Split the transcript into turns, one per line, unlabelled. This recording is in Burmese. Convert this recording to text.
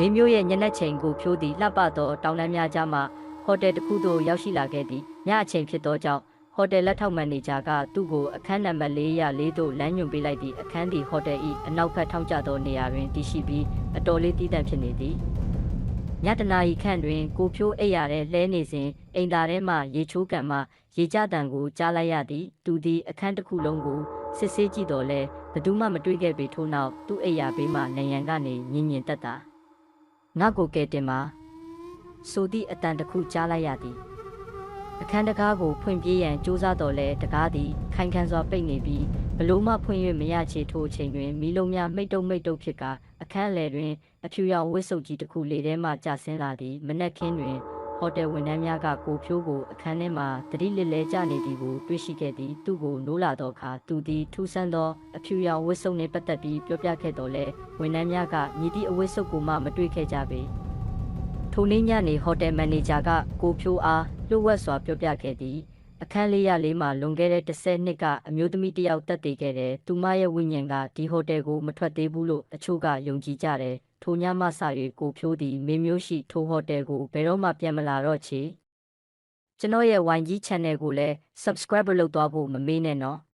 မင်းမျိုးရဲ့ညနေချိန်ကိုဖြိုးသည်လှပသောတောင်တန်းများကြားမှဟိုတယ်တစ်ခုသို့ရောက်ရှိလာခဲ့သည်ညအချိန်ဖြစ်သောကြောင့်ဟိုတယ်လက်ထောက်မန်နေဂျာကသူ့ကိုအခန်းနံပါတ်404သို့လမ်းညွှန်ပေးလိုက်သည့်အခန်းသည်ဟိုတယ်၏အနောက်ဘက်ထောင်ကျသောနေရာတွင်တည်ရှိပြီးအတော်လေးတည်တံ့ဖြစ်နေသည်ညတနာရီခန့်တွင်ကိုဖြိုးအိပ်ရတဲ့လဲနေစဉ်အိမ်သာထဲမှရေချိုးကန်မှရေကြတံကိုကြားလိုက်ရသည်သူသည်အခန်းတစ်ခုလုံးကိုစစ်ဆေးကြည့်တော်လဲဘယ်သူမှမတွေ့ခဲ့ပေထို့နောက်သူ့အိပ်ရာဘေးမှနယံကနေညင်ညင်တက်တာ ငါ့ကိုကဲတင်ပါဆိုသည့်အတန်တစ်ခုကြားလိုက်ရသည်အခန်းတကားကိုဖွင့်ပြေးရန်ကြိုးစားတော်လဲတကားသည်ခိုင်ခန့်စွာပိတ်နေပြီးဘလို့မှဖွင့်၍မရချေထိုးအချိန်တွင်မီးလုံးများမိတ်တုံမိတ်တုံဖြစ်ကာအခန်းလယ်တွင်အဖြူရောင်ဝစ်စုပ်ကြီးတစ်ခုလေထဲမှကျဆင်းလာသည်မနက်ခင်းတွင် ဟိုတယ်ဝန်ထမ်းများကကိုဖြိုးကိုအခန်းထဲမှတတိလစ်လဲကျနေသည်ကိုတွေ့ရှိခဲ့သည်သူ့ကိုနိုးလာသောအခါသူသည်ထူးဆန်းသောအဖြူရောင်ဝစ်စုပ်နှင့်ပတ်သက်ပြီးပြောပြခဲ့တော်လဲဝန်ထမ်းများကမြည်သည့်အဝစ်စုပ်ကိုမှမတွေ့ခဲ့ကြပေထိုနေ့ညနေဟိုတယ်မန်နေဂျာကကိုဖြိုးအားလှုပ်ဝက်စွာပြောပြခဲ့သည် အခန်းလေးရလေးမှာလွန်ခဲ့တဲ့10နှစ်ကအမျိုးသမီးတစ်ယောက်တက်တည်ခဲ့တယ်။သူမရဲ့ဝိညာဉ်ကဒီဟိုတယ်ကိုမထွက်သေးဘူးလို့တချို့ကယုံကြည်ကြတယ်။ထိုညမှစ၍ကိုဖြိုးသည်မေမျိုးရှိထိုဟိုတယ်ကိုဘယ်တော့မှပြန်မလာတော့ချေ။ကျွန်တော်ရဲ့ YG channel ကိုလည်း subscribe လုပ်သွားဖို့မမေ့နဲ့နော်။